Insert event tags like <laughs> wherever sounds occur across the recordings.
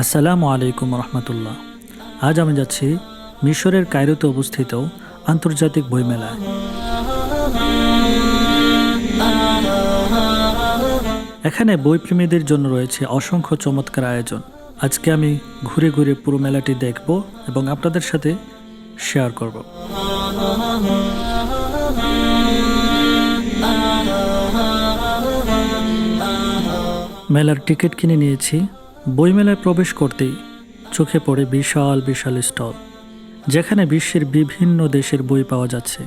আসসালামু আলাইকুম রহমতুল্লাহ। আজ আমি যাচ্ছি মিশরের কায়রোতে অবস্থিত আন্তর্জাতিক বইমেলায়। এখানে বইপ্রেমীদের জন্য রয়েছে অসংখ্য চমৎকার আয়োজন। আজকে আমি ঘুরে ঘুরে পুরো মেলাটি দেখব এবং আপনাদের সাথে শেয়ার করব। মেলার টিকিট কিনে নিয়েছি বইমেলায় প্রবেশ করতেই চোখে পড়ে বিশাল বিশাল স্টল, যেখানে বিশ্বের বিভিন্ন দেশের বই পাওয়া যাচ্ছে।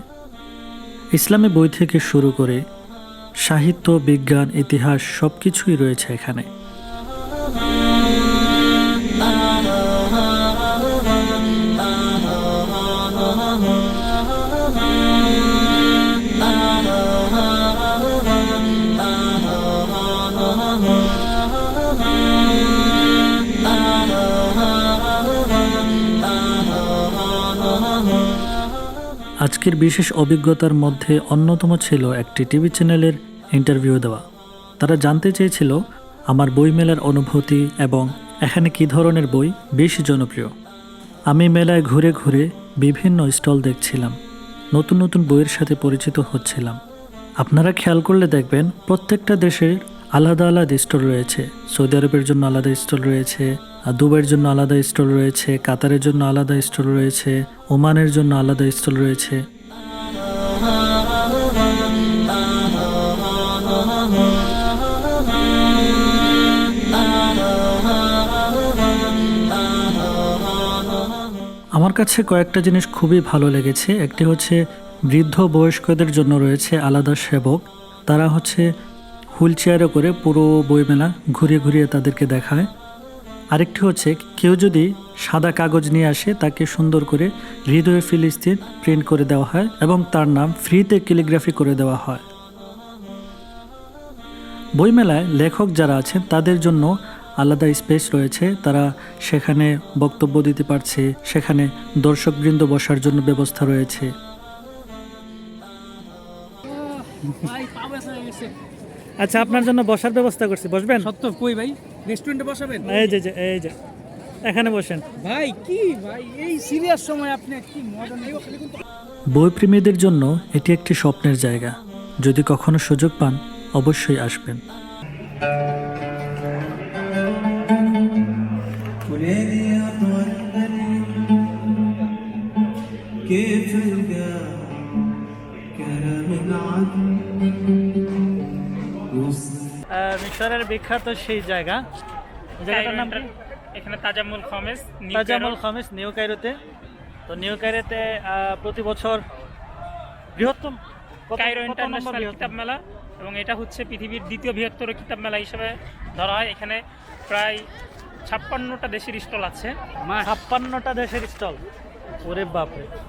ইসলামী বই থেকে শুরু করে সাহিত্য, বিজ্ঞান, ইতিহাস সব কিছুই রয়েছে এখানে। <laughs> আজকের বিশেষ অভিজ্ঞতার মধ্যে অন্যতম ছিল একটি টিভি চ্যানেলের ইন্টারভিউ দেওয়া। তারা জানতে চেয়েছিল, আমার বইমেলার অনুভূতি এবং এখানে কী ধরনের বই বেশি জনপ্রিয়? আমি মেলায় ঘুরে ঘুরে বিভিন্ন স্টল দেখছিলাম, নতুন নতুন বইয়ের সাথে পরিচিত হচ্ছিলাম। আপনারা খেয়াল করলে দেখবেন, প্রত্যেকটা দেশের আলাদা আলাদা স্টল রয়েছে। সৌদি আরবের জন্য আলাদা স্টল রয়েছে দুবাইয়ের জন্য আলাদা স্টল রয়েছে, কাতারের জন্য আলাদা স্টল রয়েছে, ওমানের জন্য আলাদা স্টল রয়েছে। আমার কাছে কয়েকটা জিনিস খুবই ভালো লেগেছে। একটি হচ্ছে, বৃদ্ধ বয়স্কদের জন্য রয়েছে আলাদা সেবক। তারা হচ্ছে হুইল চেয়ারে করে পুরো বইমেলা ঘুরিয়ে ঘুরিয়ে তাদেরকে দেখায়। আরেকটি হচ্ছে কেউ যদি সাদা কাগজ নিয়ে আসে তাকে সুন্দর করে হৃদয় ফিলিস্তিন প্রিন্ট করে দেওয়া হয় এবং তার নাম ফ্রিতে ক্যালিগ্রাফি করে দেওয়া হয়। বইমেলায় লেখক যারা আছেন তাদের জন্য আলাদা স্পেস রয়েছে। তারা সেখানে বক্তব্য দিতে পারছে সেখানে দর্শকবৃন্দ বসার জন্য ব্যবস্থা রয়েছে। আচ্ছা আপনার জন্য বসার ব্যবস্থা করছি বসবেন? সত্য কই ভাই? রেস্টুরেন্টে বসাবেন এই যে যে, এই যে এখানে বসেন ভাই কি ভাই এই সিরিয়াস সময় আপনি কি মডার্ন এই খালি কিন্তু বইপ্রেমীদের জন্য এটি একটি স্বপ্নের জায়গা যদি কখনো সুযোগ পান অবশ্যই আসবেন وليلي أطول الليل كيف القى كلام العدل وصل মিশরের বিখ্যাত সেই জায়গা। জায়গাটার নাম এখানে তাজামুল খমেস তাজামুল খামিস নিউ কাইরোতে। তো নিউ কাইরোতে আহ, প্রতি বছর বৃহত্তম কাইরো ইন্টারন্যাশনাল? কিতাব মেলা এবং এটা হচ্ছে পৃথিবীর দ্বিতীয় বৃহত্তর কিতাব মেলা হিসেবে ধরা হয়। এখানে প্রায় ছাপ্পান্নটা দেশের স্টল আছে। ছাপ্পান্নটা দেশের স্টল। ওরে বাপরে।